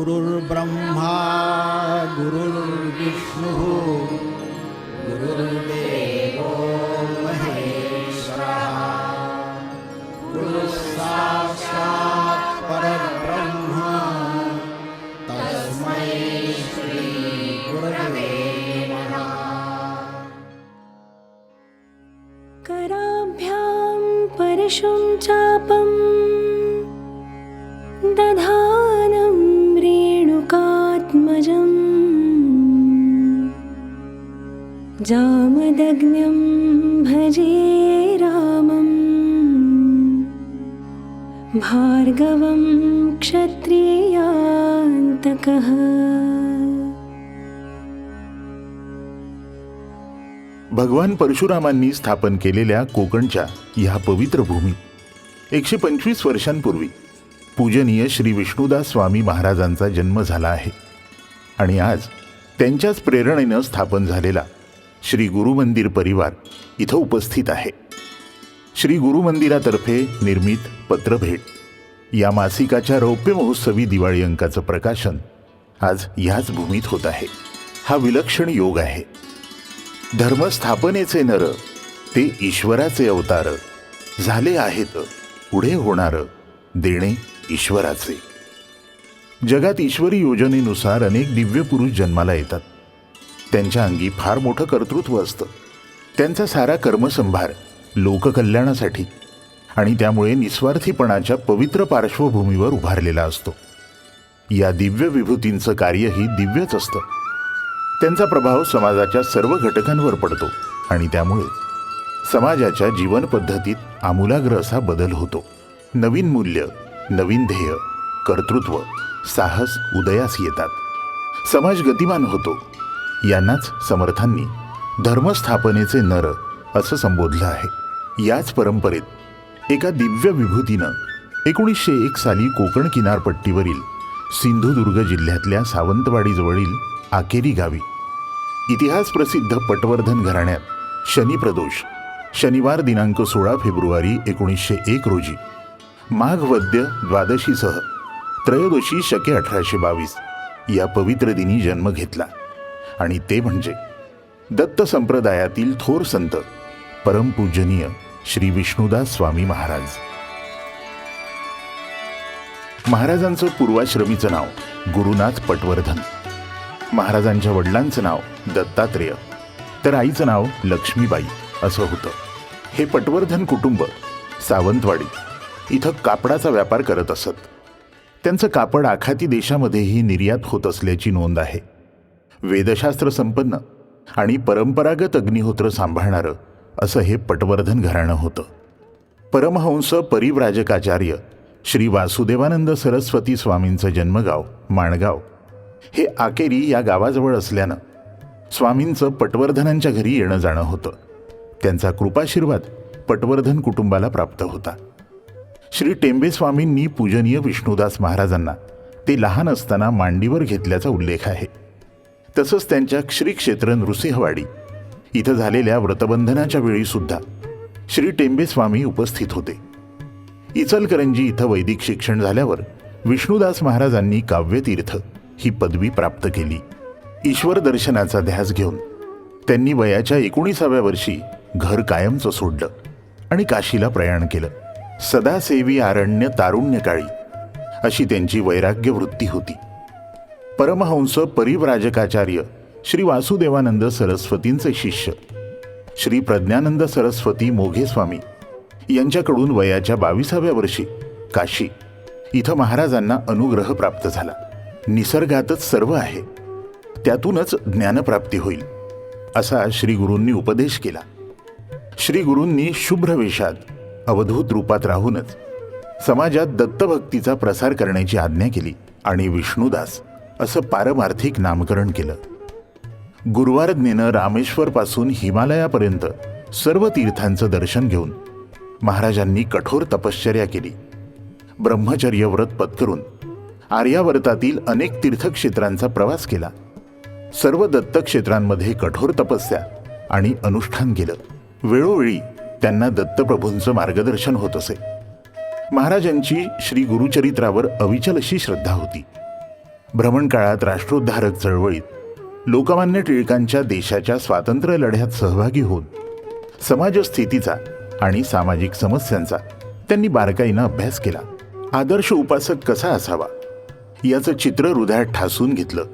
गुरुर्ब्रह्मा गुरुर्विष्णुः गुरुर्देवो महेश्वरः। गुरुः साक्षात् परब्रह्म तस्मै श्रीगुरवे नमः। कराभ्यां परशुं चापं जामदग्न्यं भजे रामम्। भार्गवं क्षत्रियान्तकः। भगवान परशुरामांनी स्थापन केलेल्या कोकणच्या ह्या पवित्र भूमीत एकशे पंचवीस वर्षांपूर्वी पूजनीय श्री विष्णुदास स्वामी महाराजांचा जन्म झाला आहे आणि आज त्यांच्याच प्रेरणेनं स्थापन झालेला श्री गुरुमंदिर परिवार इथं उपस्थित आहे. श्री गुरुमंदिरातर्फे निर्मित पत्रभेट या मासिकाच्या रौप्य महोत्सवी दिवाळी अंकाचं प्रकाशन आज ह्याच भूमीत होत आहे. हा विलक्षण योग आहे. धर्मस्थापनेचे नर ते ईश्वराचे अवतार झाले आहेत पुढे होणार देणे ईश्वराचे. जगात ईश्वरी योजनेनुसार अनेक दिव्य पुरुष जन्माला येतात. त्यांच्या अंगी फार मोठं कर्तृत्व असतं. त्यांचा सारा कर्मसंभार लोककल्याणासाठी आणि त्यामुळे निस्वार्थीपणाच्या पवित्र पार्श्वभूमीवर उभारलेला असतो. या दिव्य विभूतींचं कार्यही दिव्यच असतं. त्यांचा प्रभाव समाजाच्या सर्व घटकांवर पडतो आणि त्यामुळे समाजाच्या जीवनपद्धतीत आमूलाग्र असा बदल होतो. नवीन मूल्य नवीन ध्येय कर्तृत्व साहस उदयास येतात. समाज गतिमान होतो. यांनाच समर्थांनी धर्मस्थापनेचे नर असं संबोधलं आहे. याच परंपरेत एका दिव्य विभूतीनं एकोणीसशे एक साली कोकण किनारपट्टीवरील सिंधुदुर्ग जिल्ह्यातल्या सावंतवाडीजवळील आकेरी गावी इतिहास प्रसिद्ध पटवर्धन घराण्यात शनिप्रदोष शनिवार दिनांक सोळा फेब्रुवारी एकोणीसशे एक रोजी माघवद्य द्वादशीसह त्रयोदशी शके अठराशे बावीस या पवित्र दिनी जन्म घेतला. आणि ते म्हणजे दत्त संप्रदायातील थोर संत परमपूजनीय श्री विष्णुदास स्वामी महाराज. महाराजांचं पूर्वाश्रमीचं नाव गुरुनाथ पटवर्धन. महाराजांच्या वडिलांचं नाव दत्तात्रेय. तर आईचं नाव लक्ष्मीबाई असं होतं. हे पटवर्धन कुटुंब सावंतवाडी इथं कापडाचा व्यापार करत असत. त्यांचं कापड आखाती देशामध्येही निर्यात होत असल्याची नोंद आहे. वेदशास्त्र संपन्न आणि परंपरागत अग्निहोत्र सांभाळणारं असं हे पटवर्धन घराणं होतं. परमहंस परिव्राजकाचार्य श्री वासुदेवानंद सरस्वती स्वामींचं जन्मगाव माणगाव हे आकेरी या गावाजवळ असल्यानं स्वामींचं पटवर्धनांच्या घरी येणं जाणं होतं. त्यांचा कृपाशीर्वाद पटवर्धन कुटुंबाला प्राप्त होता. श्री टेंबे स्वामींनी पूजनीय विष्णुदास महाराजांना ते लहान असताना मांडीवर घेतल्याचा उल्लेख आहे. तसंच त्यांच्या श्रीक्षेत्र नृसिंहवाडी. इथं झालेल्या व्रतबंधनाच्या वेळी सुद्धा श्री टेंबेस्वामी उपस्थित होते. इचलकरंजी इथं वैदिक शिक्षण झाल्यावर विष्णुदास महाराजांनी काव्यतीर्थ ही पदवी प्राप्त केली. ईश्वर दर्शनाचा ध्यास घेऊन त्यांनी वयाच्या एकोणीसाव्या वर्षी घर कायमचं सोडलं आणि काशीला प्रयाण केलं. सदासेवी आरण्य तारुण्यकाळी अशी त्यांची वैराग्य वृत्ती होती. परमहंस परिव्राजकाचार्य श्री वासुदेवानंद सरस्वतींचे शिष्य श्री प्रज्ञानंद सरस्वती मोघेस्वामी यांच्याकडून वयाच्या बावीसाव्या वर्षी काशी इथं महाराजांना अनुग्रह प्राप्त झाला. निसर्गातच सर्व आहे. त्यातूनच ज्ञानप्राप्ती होईल असा श्री गुरूंनी उपदेश केला. श्री गुरूंनी शुभ्र वेशात अवधूत रूपात राहूनच समाजात दत्तभक्तीचा प्रसार करण्याची आज्ञा केली आणि विष्णुदास असं पारमार्थिक नामकरण केलं. गुरुवारज्ञेनं रामेश्वरपासून हिमालयापर्यंत सर्व तीर्थांचं दर्शन घेऊन महाराजांनी कठोर तपश्चर्या केली. ब्रह्मचर्य व्रत पत्करून आर्यावर्तातील अनेक तीर्थक्षेत्रांचा प्रवास केला. सर्व दत्तक्षेत्रांमध्ये कठोर तपस्या आणि अनुष्ठान केलं. वेळोवेळी त्यांना दत्तप्रभूंचं मार्गदर्शन होत असे. महाराजांची श्री गुरुचरित्रावर अविचल अशी श्रद्धा होती. भ्रमणकाळात राष्ट्रोद्धारक चळवळीत लोकमान्य टिळकांच्या देशाच्या स्वातंत्र्य लढ्यात सहभागी होऊन समाजस्थितीचा आणि सामाजिक समस्यांचा त्यांनी बारकाईनं अभ्यास केला. आदर्श उपासक कसा असावा याचं चित्र हृदयात ठासून घेतलं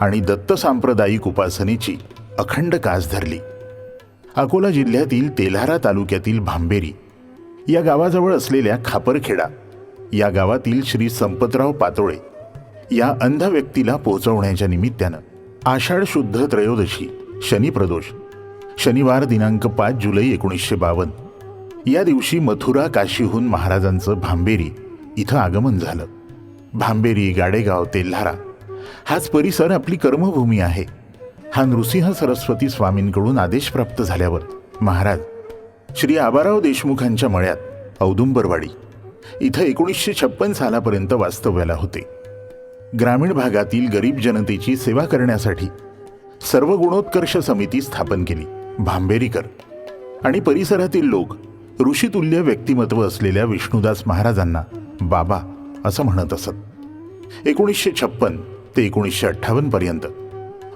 आणि दत्त सांप्रदायिक उपासनेची अखंड कास धरली. अकोला जिल्ह्यातील तेल्हारा तालुक्यातील भांबेरी या गावाजवळ असलेल्या खापरखेडा या गावातील श्री संपतराव पातोळे या अंध व्यक्तीला पोहोचवण्याच्या निमित्तानं आषाढ शुद्ध त्रयोदशी शनिप्रदोष शनिवार दिनांक पाच जुलै एकोणीसशे बावन्न. या दिवशी मथुरा काशीहून महाराजांचं भांबेरी इथं आगमन झालं. भांबेरी गाडेगाव तेल्हारा हाच परिसर आपली कर्मभूमी आहे. हा नृसिंह सरस्वती स्वामींकडून आदेश प्राप्त झाल्यावर महाराज श्री आबाराव देशमुखांच्या मळ्यात औदुंबरवाडी इथं एकोणीसशे छप्पन सालापर्यंत वास्तव्याला होते. ग्रामीण भागातील गरीब जनतेची सेवा करण्यासाठी सर्व गुणोत्कर्ष समिती स्थापन केली. भांबेरीकर आणि परिसरातील लोक ऋषितुल्य व्यक्तिमत्व असलेल्या विष्णुदास महाराजांना बाबा असं म्हणत असत. एकोणीसशे छप्पन ते एकोणीसशे अठ्ठावन्न पर्यंत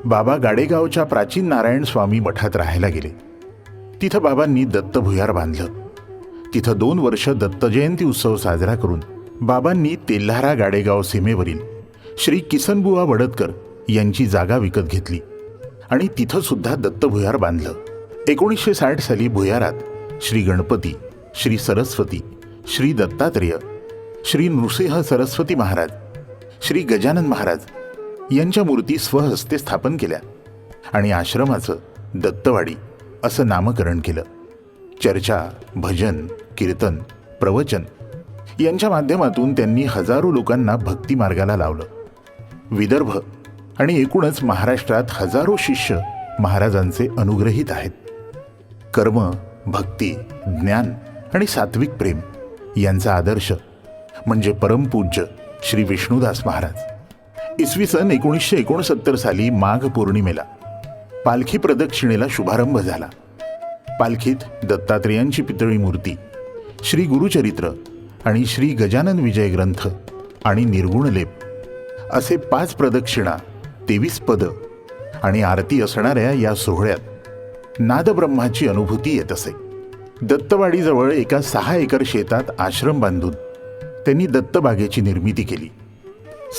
बाबा गाडेगावच्या प्राचीन नारायण स्वामी मठात राहायला गेले. तिथं बाबांनी दत्त भुयार बांधलं. तिथं दोन वर्ष दत्त जयंती उत्सव साजरा करून बाबांनी तेल्हारा गाडेगाव सीमेवरील श्री किसनबुवा वडदकर यांची जागा विकत घेतली. आणि तिथं सुद्धा दत्त भुयार बांधलं. एकोणीसशे साठ साली भुयारात श्री गणपती श्री सरस्वती श्री दत्तात्रेय श्री नृसिंह सरस्वती महाराज श्री गजानन महाराज यांच्या मूर्ती स्वहस्ते स्थापन केल्या आणि आश्रमाचं दत्तवाडी असं नामकरण केलं. चर्चा भजन कीर्तन प्रवचन यांच्या माध्यमातून त्यांनी हजारो लोकांना भक्ती मार्गाला लावलं. विदर्भ. आणि एकूणच महाराष्ट्रात हजारो शिष्य महाराजांचे अनुग्रहित आहेत. कर्म भक्ती ज्ञान आणि सात्विक प्रेम यांचा आदर्श म्हणजे परमपूज्य श्री विष्णुदास महाराज. इसवी सन एकोणीसशे एकोणसत्तर साली माघ पौर्णिमेला पालखी प्रदक्षिणेला शुभारंभ झाला. पालखीत दत्तात्रेयांची पितळी मूर्ती श्री गुरुचरित्र आणि श्री गजानन विजय ग्रंथ आणि निर्गुण लेप असे पाच प्रदक्षिणा तेवीस पद आणि आरती असणाऱ्या या सोहळ्यात नादब्रह्माची अनुभूती येत असे. दत्तवाडीजवळ एका सहा एकर शेतात आश्रम बांधून त्यांनी दत्तबागेची निर्मिती केली.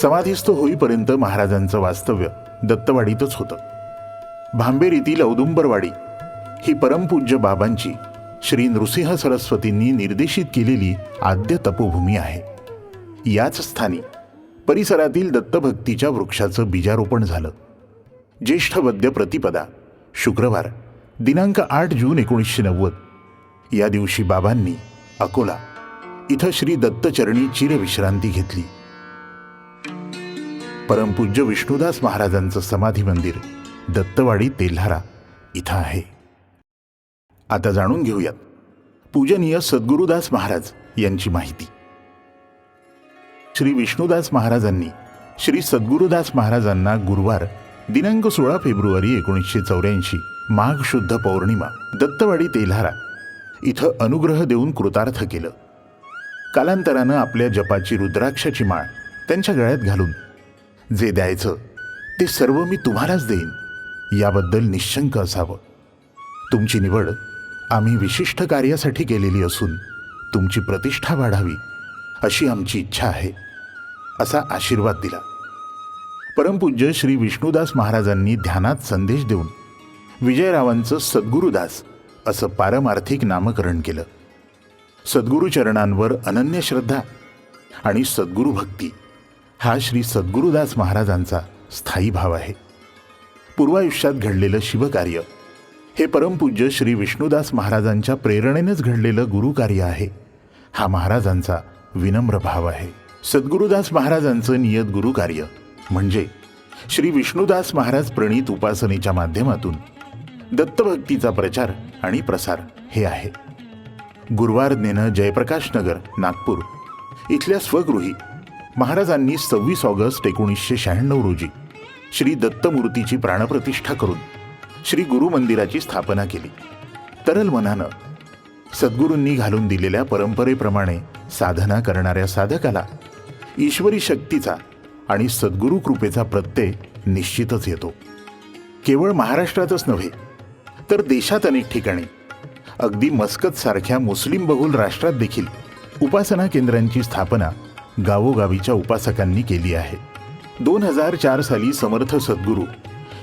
समाधीस्थ होईपर्यंत महाराजांचं वास्तव्य दत्तवाडीतच होतं. भांबेरीतील औदुंबरवाडी ही परमपूज्य बाबांची श्री नृसिंह सरस्वतींनी निर्देशित केलेली आद्य तपोभूमी आहे. याच स्थानी परिसरातील दत्तभक्तीच्या वृक्षाचं बीजारोपण झालं. ज्येष्ठ वद्य प्रतिपदा शुक्रवार दिनांक आठ जून एकोणीसशे नव्वद. या दिवशी बाबांनी अकोला इथं श्री दत्तचरणी चिरविश्रांती घेतली. परमपूज्य विष्णुदास महाराजांचं समाधी मंदिर दत्तवाडी तेल्हारा इथं आहे. आता जाणून घेऊयात. पूजनीय सद्गुरुदास महाराज यांची माहिती. श्री विष्णुदास महाराजांनी श्री सद्गुरुदास महाराजांना गुरुवार दिनांक सोळा फेब्रुवारी एकोणीसशे चौऱ्याऐंशी माघ शुद्ध पौर्णिमा दत्तवाडी तेल्हारा इथं अनुग्रह देऊन कृतार्थ केलं. कालांतरानं आपल्या जपाची रुद्राक्षाची माळ त्यांच्या गळ्यात घालून जे द्यायचं ते सर्व मी तुम्हालाच देईन याबद्दल निश्चंक असावं. तुमची निवड आम्ही विशिष्ट कार्यासाठी केलेली असून तुमची प्रतिष्ठा वाढावी अशी आमची इच्छा आहे. असा आशीर्वाद दिला. परमपूज्य श्री विष्णुदास महाराजांनी ध्यानात संदेश देऊन विजयरावांचं सद्गुरुदास असं पारमार्थिक नामकरण केलं. सद्गुरुचरणांवर अनन्य श्रद्धा आणि सद्गुरू भक्ती हा श्री सद्गुरुदास महाराजांचा स्थायी भाव आहे. पूर्वायुष्यात घडलेलं शिवकार्य हे परमपूज्य श्री विष्णुदास महाराजांच्या प्रेरणेनेच घडलेलं गुरुकार्य आहे. हा महाराजांचा विनम्र भाव आहे. सद्गुरुदास महाराजांचं नियत गुरुकार्य म्हणजे श्री विष्णुदास महाराज प्रणीत उपासनेच्या माध्यमातून दत्तभक्तीचा प्रचार आणि प्रसार हे आहे. गुरुवारज्ञेनं जयप्रकाश नगर नागपूर. इथल्या स्वगृही महाराजांनी सव्वीस ऑगस्ट एकोणीसशे शहाण्णव रोजी श्री दत्तमूर्तीची प्राणप्रतिष्ठा करून श्री गुरु मंदिराची स्थापना केली. तरल मनानं सद्गुरूंनी घालून दिलेल्या परंपरेप्रमाणे साधना करणाऱ्या साधकाला ईश्वरी शक्तीचा आणि सद्गुरू कृपेचा प्रत्यय निश्चितच येतो. केवळ महाराष्ट्रातच नव्हे तर देशात अनेक ठिकाणी. अगदी मस्कतसारख्या मुस्लिम बहुल राष्ट्रात देखील उपासना केंद्रांची स्थापना गावोगावीच्या उपासकांनी केली आहे. दोन हजार चार साली समर्थ सद्गुरू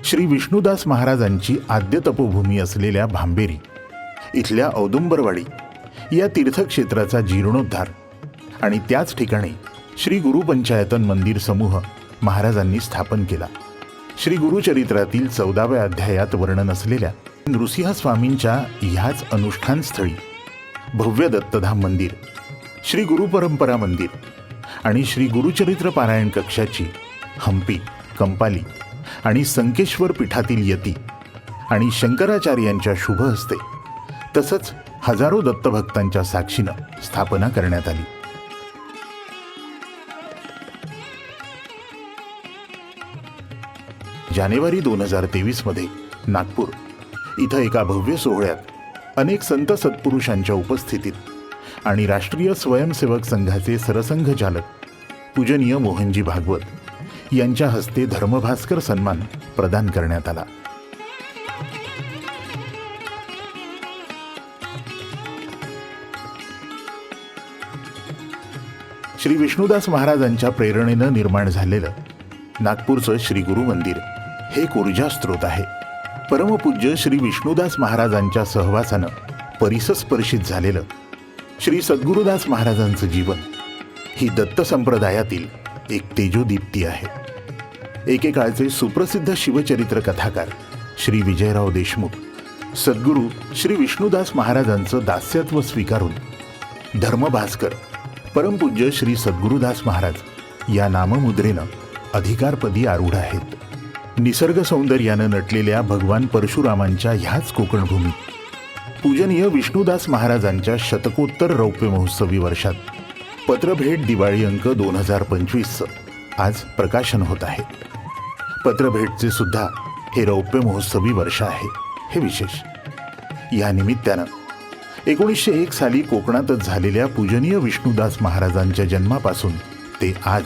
श्री विष्णुदास महाराजांची आद्य तपोभूमी असलेल्या भांबेरी इथल्या औदुंबरवाडी या तीर्थक्षेत्राचा जीर्णोद्धार आणि त्याच ठिकाणी श्री गुरु पंचायतन मंदिर समूह महाराजांनी स्थापन केला. श्री गुरुचरित्रातील चौदाव्या अध्यायात वर्णन असलेल्या नृसिंह स्वामींच्या ह्याच अनुष्ठान स्थळी भव्य दत्तधाम मंदिर श्री गुरु परंपरा मंदिर आणि श्री गुरुचरित्र पारायण कक्षाची हंपी कंपाली आणि संकेश्वर पीठातील यती आणि शंकराचार्यांच्या शुभ हस्ते तसंच हजारो दत्तभक्तांच्या साक्षीनं स्थापना करण्यात आली. जानेवारी दोन हजार तेवीसमध्ये नागपूर. इथं एका भव्य सोहळ्यात अनेक संत सत्पुरुषांच्या उपस्थितीत आणि राष्ट्रीय स्वयंसेवक संघाचे सरसंघ चालक पूजनीय मोहनजी भागवत यांच्या हस्ते धर्मभास्कर सन्मान प्रदान करण्यात आला. श्री विष्णुदास महाराजांच्या प्रेरणेनं निर्माण झालेलं नागपूरचं श्री गुरु मंदिर हे एक ऊर्जा स्रोत आहे. परमपूज्य श्री विष्णुदास महाराजांच्या सहवासानं परिसस्पर्शित झालेलं श्री सद्गुरुदास महाराजांचं जीवन ही दत्त संप्रदायातील एक तेजोदीप्ती आहे. एकेकाळचे सुप्रसिद्ध शिवचरित्र कथाकार श्री विजयराव देशमुख सद्गुरू श्री विष्णुदास महाराजांचं दास्यत्व स्वीकारून धर्मभास्कर परमपूज्य श्री सद्गुरुदास महाराज या नाममुद्रेनं अधिकारपदी आरूढ आहेत. निसर्ग सौंदर्यानं नटलेल्या भगवान परशुरामांच्या ह्याच कोकणभूमीत. पूजनीय विष्णुदास महाराजांच्या शतकोत्तर रौप्य महोत्सवी वर्षात. पत्रभेट दिवाळी अंक दोन हजार पंचवीसचं आज प्रकाशन होत आहे. पत्रभेटचे सुद्धा हे रौप्य महोत्सवी वर्ष आहे. हे विशेष. या निमित्तानं एकोणीसशे एक साली कोकणातच झालेल्या पूजनीय विष्णुदास महाराजांच्या जन्मापासून ते आज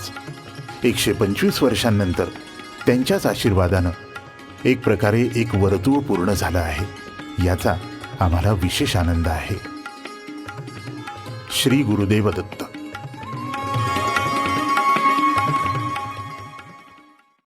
एकशे पंचवीस वर्षांनंतर त्यांच्याच आशीर्वादानं एक प्रकारे एक वर्तुळ पूर्ण झालं आहे. याचा आम्हाला विशेष आनंद आहे. श्री गुरुदेव दत्त.